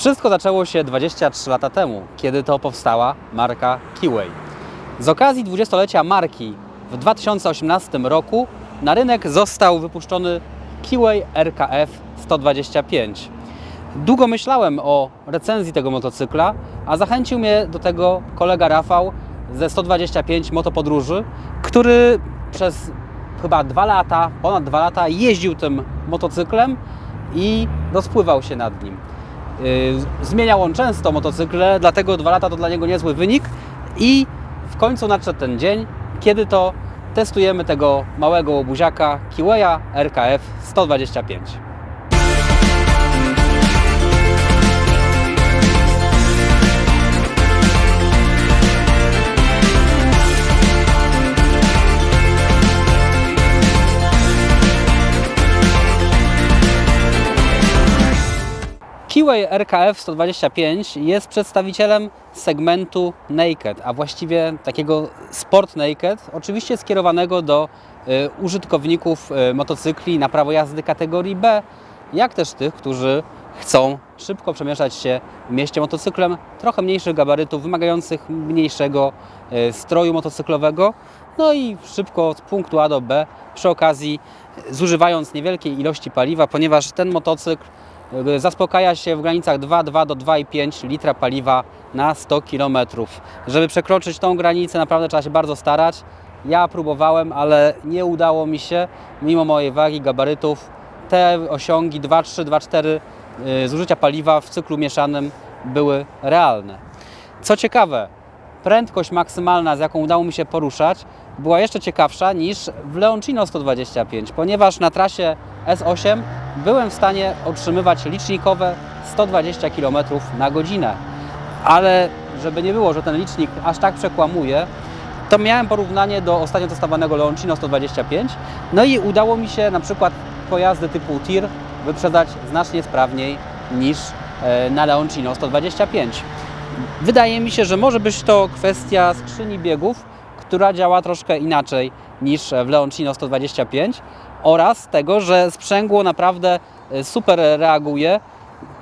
Wszystko zaczęło się 23 lata temu, kiedy to powstała marka Kiway. Z okazji 20-lecia marki w 2018 roku na rynek został wypuszczony Kiway RKF 125. Długo myślałem o recenzji tego motocykla, a zachęcił mnie do tego kolega Rafał ze 125 Motopodróży, który przez chyba dwa lata, ponad dwa lata jeździł tym motocyklem i rozpływał się nad nim. Yy, Zmieniał on często motocykle, dlatego dwa lata to dla niego niezły wynik i w końcu nadszedł ten dzień, kiedy to testujemy tego małego łobuziaka Kiweya RKF 125. RKF 125 jest przedstawicielem segmentu naked, a właściwie takiego sport naked, oczywiście skierowanego do y, użytkowników y, motocykli na prawo jazdy kategorii B, jak też tych, którzy chcą szybko przemieszczać się w mieście motocyklem trochę mniejszych gabarytów, wymagających mniejszego y, stroju motocyklowego, no i szybko z punktu A do B, przy okazji y, zużywając niewielkiej ilości paliwa, ponieważ ten motocykl zaspokaja się w granicach 2,2 do 2,5 litra paliwa na 100 km. Żeby przekroczyć tą granicę naprawdę trzeba się bardzo starać. Ja próbowałem, ale nie udało mi się, mimo mojej wagi, gabarytów. Te osiągi 2,3, 2,4 y, zużycia paliwa w cyklu mieszanym były realne. Co ciekawe, prędkość maksymalna, z jaką udało mi się poruszać, była jeszcze ciekawsza niż w Leoncino 125, ponieważ na trasie S8 byłem w stanie otrzymywać licznikowe 120 km na godzinę. Ale żeby nie było, że ten licznik aż tak przekłamuje, to miałem porównanie do ostatnio testowanego Leoncino 125, no i udało mi się na przykład pojazdy typu TIR wyprzedzać znacznie sprawniej niż e, na Leoncino 125. Wydaje mi się, że może być to kwestia skrzyni biegów, która działa troszkę inaczej niż w Leoncino 125 oraz tego, że sprzęgło naprawdę e, super reaguje.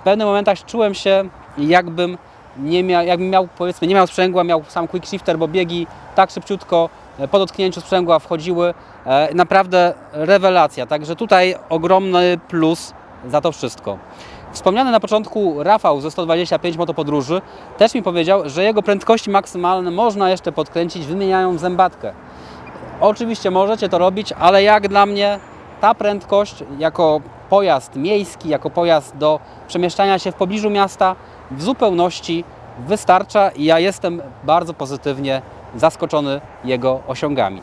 W pewnych momentach czułem się jakbym nie miał, jakbym miał powiedzmy nie miał sprzęgła, miał sam quick shifter, bo biegi tak szybciutko e, po dotknięciu sprzęgła wchodziły. E, Naprawdę rewelacja. Także tutaj ogromny plus za to wszystko. Wspomniany na początku Rafał ze 125 motopodróży też mi powiedział, że jego prędkości maksymalne można jeszcze podkręcić wymieniając zębatkę. Oczywiście możecie to robić, ale jak dla mnie ta prędkość jako pojazd miejski, jako pojazd do przemieszczania się w pobliżu miasta w zupełności wystarcza i ja jestem bardzo pozytywnie zaskoczony jego osiągami.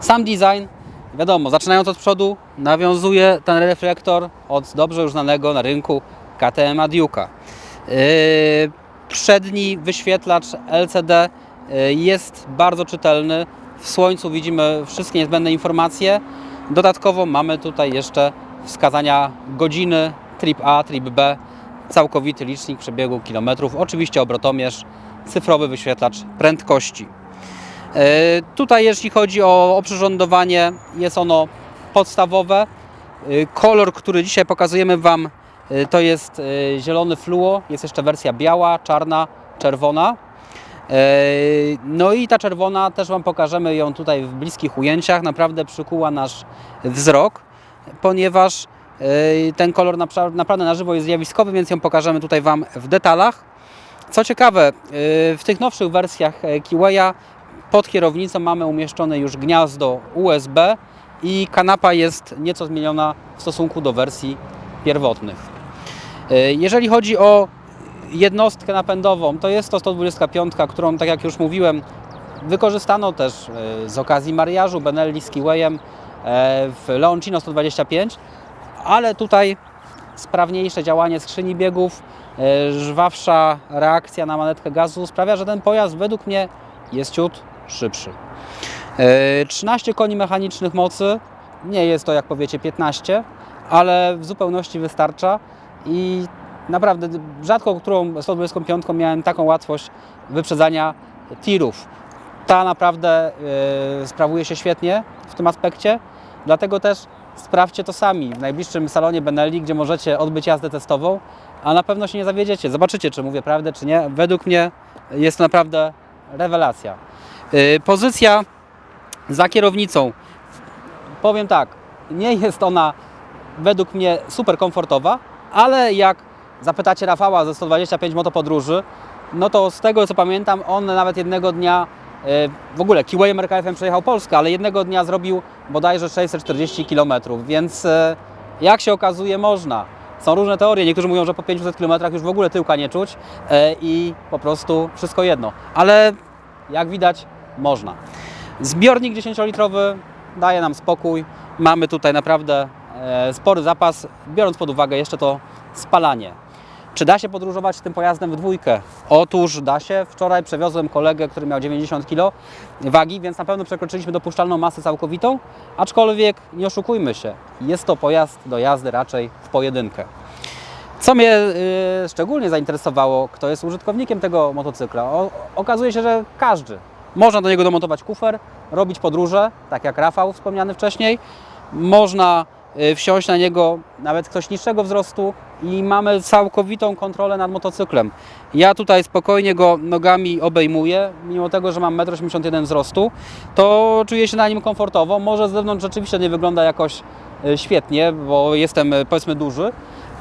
Sam design, wiadomo, zaczynając od przodu, nawiązuje ten reflektor od dobrze już znanego na rynku KTM Duke'a. Yy, Przedni wyświetlacz LCD yy, jest bardzo czytelny. W słońcu widzimy wszystkie niezbędne informacje. Dodatkowo mamy tutaj jeszcze wskazania godziny, trip A, trip B, całkowity licznik przebiegu kilometrów, oczywiście obrotomierz, cyfrowy wyświetlacz prędkości. E, Tutaj jeśli chodzi o oprzyrządowanie, jest ono podstawowe. E, Kolor, który dzisiaj pokazujemy Wam, e, to jest zielony fluo, jest jeszcze wersja biała, czarna, czerwona. E, No i ta czerwona, też Wam pokażemy ją tutaj w bliskich ujęciach, naprawdę przykuła nasz wzrok, ponieważ e, ten kolor napra- naprawdę na żywo jest zjawiskowy, więc ją pokażemy tutaj Wam w detalach. Co ciekawe, e, w tych nowszych wersjach Kiwaya pod kierownicą mamy umieszczone już gniazdo USB i kanapa jest nieco zmieniona w stosunku do wersji pierwotnych. Jeżeli chodzi o jednostkę napędową, to jest to 125, którą, tak jak już mówiłem, wykorzystano też e, z okazji mariażu Benelli z Kiwayem e, w Leoncino 125, ale tutaj sprawniejsze działanie skrzyni biegów, e, żwawsza reakcja na manetkę gazu sprawia, że ten pojazd według mnie jest ciut szybszy. E, 13 koni mechanicznych mocy, nie jest to jak powiecie 15, ale w zupełności wystarcza i naprawdę rzadko którą 125 miałem taką łatwość wyprzedzania tirów. Ta naprawdę e, sprawuje się świetnie w tym aspekcie, dlatego też sprawdźcie to sami w najbliższym salonie Benelli, gdzie możecie odbyć jazdę testową, a na pewno się nie zawiedziecie. Zobaczycie, czy mówię prawdę, czy nie. Według mnie jest to naprawdę rewelacja. Yy, Pozycja za kierownicą. Powiem tak, nie jest ona według mnie super komfortowa, ale jak zapytacie Rafała ze 125 motopodróży, no to z tego co pamiętam, on nawet jednego dnia e, w ogóle Kiwayem RKF-em przejechał Polskę, ale jednego dnia zrobił bodajże 640 km, więc e, jak się okazuje można. Są różne teorie, niektórzy mówią, że po 500 km już w ogóle tyłka nie czuć e, i po prostu wszystko jedno, ale jak widać można. Zbiornik 10-litrowy daje nam spokój. Mamy tutaj naprawdę spory zapas, biorąc pod uwagę jeszcze to spalanie. Czy da się podróżować tym pojazdem w dwójkę? Otóż da się. Wczoraj przewiozłem kolegę, który miał 90 kg wagi, więc na pewno przekroczyliśmy dopuszczalną masę całkowitą, aczkolwiek nie oszukujmy się, jest to pojazd do jazdy raczej w pojedynkę. Co mnie y, szczególnie zainteresowało, kto jest użytkownikiem tego motocykla? O, okazuje się, że każdy. Można do niego domontować kufer, robić podróże, tak jak Rafał wspomniany wcześniej. Można wsiąść na niego nawet ktoś niższego wzrostu i mamy całkowitą kontrolę nad motocyklem. Ja tutaj spokojnie go nogami obejmuję, mimo tego, że mam 1,81 m wzrostu, to czuję się na nim komfortowo. Może z zewnątrz rzeczywiście nie wygląda jakoś y, świetnie, bo jestem y, powiedzmy duży,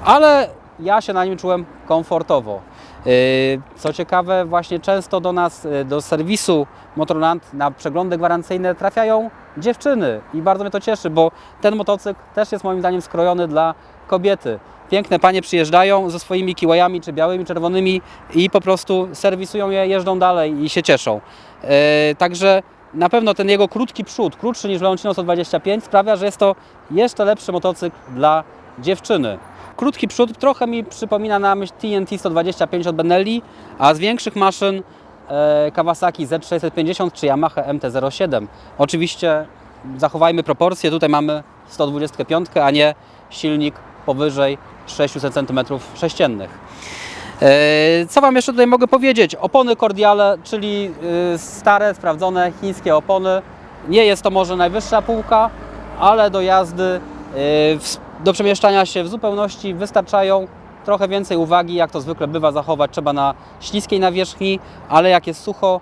ale ja się na nim czułem komfortowo. Yy, Co ciekawe, właśnie często do nas, yy, do serwisu Motorland na przeglądy gwarancyjne trafiają dziewczyny i bardzo mnie to cieszy, bo ten motocykl też jest moim zdaniem skrojony dla kobiety. Piękne panie przyjeżdżają ze swoimi kiłajami, czy białymi, czerwonymi i po prostu serwisują je, jeżdżą dalej i się cieszą. Yy, Także na pewno ten jego krótki przód, krótszy niż Leoncino 125 sprawia, że jest to jeszcze lepszy motocykl dla dziewczyny. Krótki przód trochę mi przypomina na myśl TNT 125 od Benelli, a z większych maszyn e, Kawasaki Z650 czy Yamaha MT-07. Oczywiście zachowajmy proporcje, tutaj mamy 125, a nie silnik powyżej 600 cm3. E, Co Wam jeszcze tutaj mogę powiedzieć? Opony Cordiale, czyli y, stare, sprawdzone chińskie opony. Nie jest to może najwyższa półka, ale do jazdy, w- do przemieszczania się w zupełności wystarczają. Trochę więcej uwagi, jak to zwykle bywa, zachować trzeba na śliskiej nawierzchni, ale jak jest sucho,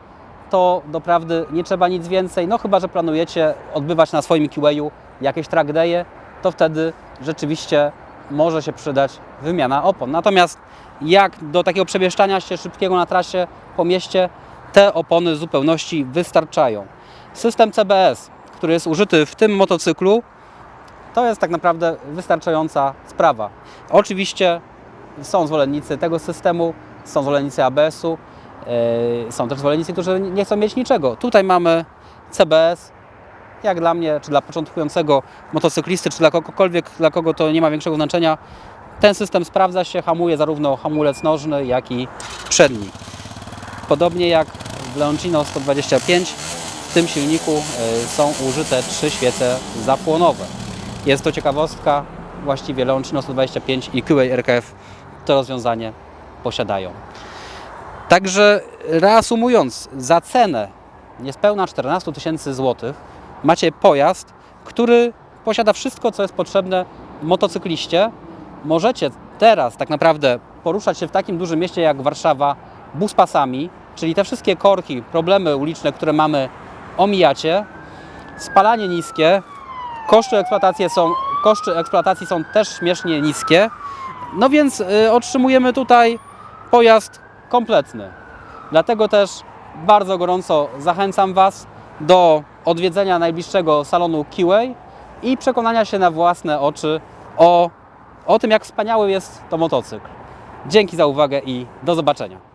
to doprawdy nie trzeba nic więcej. No chyba, że planujecie odbywać na swoim kiweju jakieś track day'e, to wtedy rzeczywiście może się przydać wymiana opon. Natomiast jak do takiego przemieszczania się szybkiego na trasie po mieście, te opony w zupełności wystarczają. System CBS, który jest użyty w tym motocyklu, to jest tak naprawdę wystarczająca sprawa. Oczywiście są zwolennicy tego systemu, są zwolennicy ABS-u, yy, są też zwolennicy, którzy nie chcą mieć niczego. Tutaj mamy CBS, jak dla mnie, czy dla początkującego motocyklisty, czy dla kogokolwiek, dla kogo to nie ma większego znaczenia, ten system sprawdza się, hamuje zarówno hamulec nożny, jak i przedni. Podobnie jak w Leoncino 125, w tym silniku y, są użyte trzy świece zapłonowe. Jest to ciekawostka, właściwie Leoncino 125 i QA RKF to rozwiązanie posiadają. Także reasumując, za cenę niespełna 14 tysięcy złotych macie pojazd, który posiada wszystko, co jest potrzebne motocykliście. Możecie teraz tak naprawdę poruszać się w takim dużym mieście jak Warszawa buspasami, czyli te wszystkie korki, problemy uliczne, które mamy, omijacie. Spalanie niskie, koszty eksploatacji są, koszty eksploatacji są też śmiesznie niskie. No więc y, otrzymujemy tutaj pojazd kompletny. Dlatego też bardzo gorąco zachęcam Was do odwiedzenia najbliższego salonu Kiway i przekonania się na własne oczy o, o tym, jak wspaniały jest to motocykl. Dzięki za uwagę i do zobaczenia.